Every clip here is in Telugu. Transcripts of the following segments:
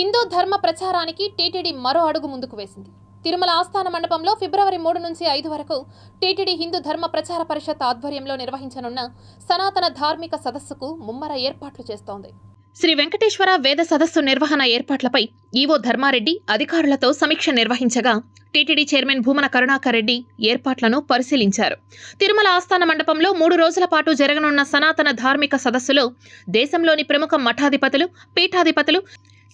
హిందూ ధర్మ ప్రచారానికి టీటీడీ మరో అడుగు ముందుకు వేసింది. తిరుమల ఆస్థాన మండపంలో ఫిబ్రవరి మూడు నుంచి ఐదు వరకు టీటీడీ హిందూ ధర్మ ప్రచార పరిషత్ ఆధ్వర్యంలో నిర్వహించనున్న సనాతన ధార్మిక సదస్సుకు ముమ్మర ఏర్పాట్లు చేస్తోంది. శ్రీ వెంకటేశ్వర వేద సదస్సు నిర్వహణ ఏర్పాట్లపై ఈవో ధర్మారెడ్డి అధికారులతో సమీక్ష నిర్వహించగా టీటీడీ చైర్మన్ భూమన కరుణాకర్ రెడ్డి ఏర్పాట్లను పరిశీలించారు. తిరుమల ఆస్థాన మండపంలో మూడు రోజుల పాటు జరగనున్న సనాతన ధార్మిక సదస్సులో దేశంలోని ప్రముఖ మఠాధిపతులు పీఠాధిపతులు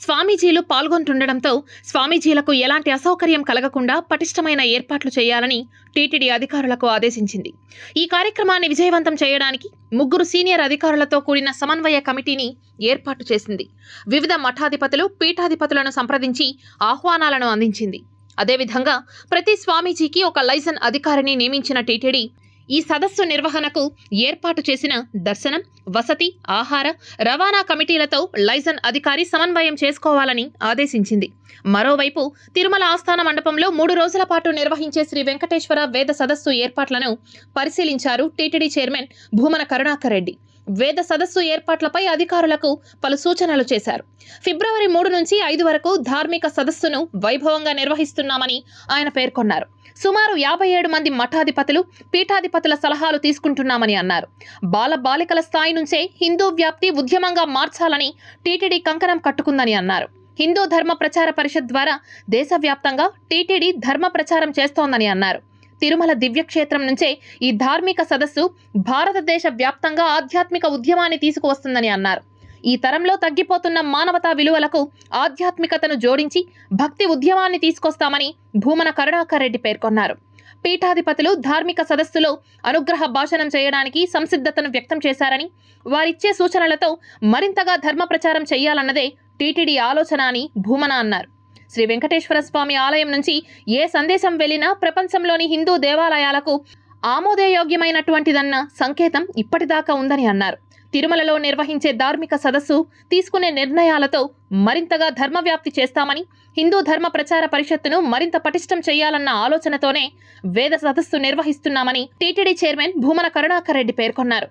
స్వామీజీలు పాల్గొంటుండటంతో స్వామీజీలకు ఎలాంటి అసౌకర్యం కలగకుండా పటిష్టమైన ఏర్పాట్లు చేయాలని టీటీడీ అధికారులకు ఆదేశించింది. ఈ కార్యక్రమాన్ని విజయవంతం చేయడానికి ముగ్గురు సీనియర్ అధికారులతో కూడిన సమన్వయ కమిటీని ఏర్పాటు చేసింది. వివిధ మఠాధిపతులు పీఠాధిపతులను సంప్రదించి ఆహ్వానాలను అందించింది. అదేవిధంగా ప్రతి స్వామీజీకి ఒక లైజన్ అధికారిని నియమించిన టీటీడీ ఈ సదస్సు నిర్వహణకు ఏర్పాటు చేసిన దర్శనం వసతి ఆహార రవాణా కమిటీలతో లైజన్ అధికారి సమన్వయం చేసుకోవాలని ఆదేశించింది. మరోవైపు తిరుమల ఆస్థాన మండపంలో మూడు రోజుల పాటు నిర్వహించే శ్రీ వెంకటేశ్వర వేద సదస్సు ఏర్పాట్లను పరిశీలించారు టీటీడీ చైర్మన్ భూమన కరుణాకర్ రెడ్డి. వేద సదస్సు ఏర్పాట్లపై అధికారులకు పలు సూచనలు చేశారు. ఫిబ్రవరి మూడు నుంచి ఐదు వరకు ధార్మిక సదస్సును వైభవంగా నిర్వహిస్తున్నామని ఆయన పేర్కొన్నారు. సుమారు యాభై ఏడు మంది మఠాధిపతులు పీఠాధిపతుల సలహాలు తీసుకుంటున్నామని అన్నారు. బాల బాలికల స్థాయి నుంచే హిందూ వ్యాప్తి ఉద్యమంగా మార్చాలని టీటీడీ కంకణం కట్టుకుందని అన్నారు. హిందూ ధర్మ ప్రచార పరిషత్ ద్వారా దేశవ్యాప్తంగా టీటీడీ ధర్మ ప్రచారం చేస్తోందని అన్నారు. తిరుమల దివ్యక్షేత్రం నుంచే ఈ ధార్మిక సదస్సు భారతదేశ వ్యాప్తంగా ఆధ్యాత్మిక ఉద్యమాన్ని తీసుకువస్తుందని అన్నారు. ఈ తరంలో తగ్గిపోతున్న మానవతా విలువలకు ఆధ్యాత్మికతను జోడించి భక్తి ఉద్యమాన్ని తీసుకొస్తామని భూమన కరుణాకర్ రెడ్డి పేర్కొన్నారు. పీఠాధిపతులు ధార్మిక సదస్సులో అనుగ్రహ భాషణం చేయడానికి సంసిద్ధతను వ్యక్తం చేశారని వారిచ్చే సూచనలతో మరింతగా ధర్మ ప్రచారం చేయాలన్నదే టీటీడీ ఆలోచన అని భూమన అన్నారు. శ్రీ వెంకటేశ్వర స్వామి ఆలయం నుంచి ఏ సందేశం వెళ్ళినా ప్రపంచంలోని హిందూ దేవాలయాలకు ఆమోదయోగ్యమైనటువంటిదన్న సంకేతం ఇప్పటిదాకా ఉందని అన్నారు. తిరుమలలో నిర్వహించే ధార్మిక సదస్సు తీసుకునే నిర్ణయాలతో మరింతగా ధర్మ వ్యాప్తి చేస్తామని హిందూ ధర్మ ప్రచార పరిషత్తును మరింత పటిష్టం చేయాలన్న ఆలోచనతోనే వేద సదస్సు నిర్వహిస్తున్నామని టీటీడీ చైర్మన్ భూమన కరుణాకర్ రెడ్డి పేర్కొన్నారు.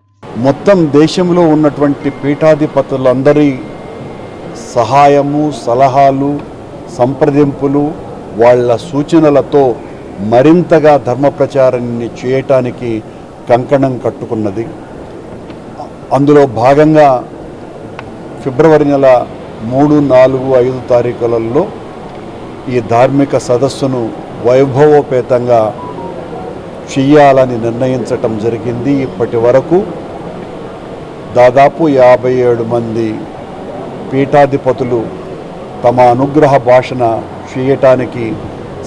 మొత్తం దేశంలో ఉన్నటువంటి పీఠాధిపతులందరి సహాయము సలహాలు సంప్రదింపులు వాళ్ళ సూచనలతో మరింతగా ధర్మ ప్రచారాన్ని చేయటానికి కంకణం కట్టుకున్నది. అందులో భాగంగా ఫిబ్రవరి నెల మూడు నాలుగు ఐదు తారీఖులలో ఈ ధార్మిక సదస్సును వైభవోపేతంగా చెయ్యాలని నిర్ణయించటం జరిగింది. ఇప్పటి వరకు దాదాపు యాభై ఏడు మంది పీఠాధిపతులు తమ అనుగ్రహ భాషణ చేయటానికి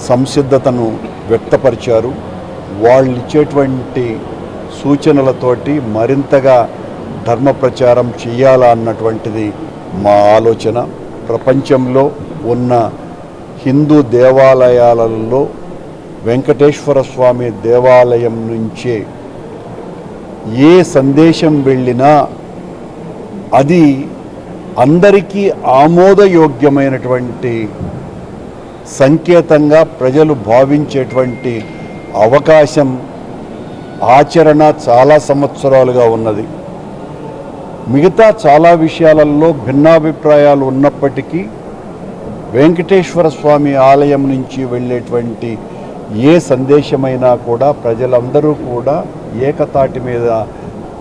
సంసిద్ధతను వ్యక్తపరిచారు. వాళ్ళు ఇచ్చేటువంటి సూచనలతోటి మరింతగా ధర్మ ప్రచారం చేయాలా అన్నటువంటిది మా ఆలోచన. ప్రపంచంలో ఉన్న హిందూ దేవాలయాలలో వెంకటేశ్వర స్వామి దేవాలయం నుంచే ఏ సందేశం వెళ్ళినా అది అందరికీ ఆమోదయోగ్యమైనటువంటి సంకేతంగా ప్రజలు భావించేటువంటి అవకాశం ఆచరణ చాలా సంవత్సరాలుగా ఉన్నది. మిగతా చాలా విషయాలలో భిన్నాభిప్రాయాలు ఉన్నప్పటికీ వెంకటేశ్వర స్వామి ఆలయం నుంచి వెళ్ళేటువంటి ఏ సందేశమైనా కూడా ప్రజలందరూ కూడా ఏకతాటి మీద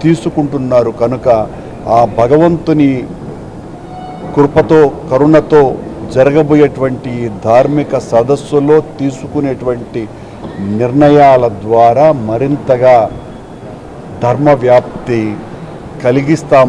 తీసుకుంటున్నారు కనుక ఆ భగవంతుని కృపతో కరుణతో జరగబోయేటువంటి ధార్మిక సదస్సులో తీసుకునేటువంటి నిర్ణయాల ద్వారా మరింతగా ధర్మ వ్యాప్తి కలిగిస్తాము.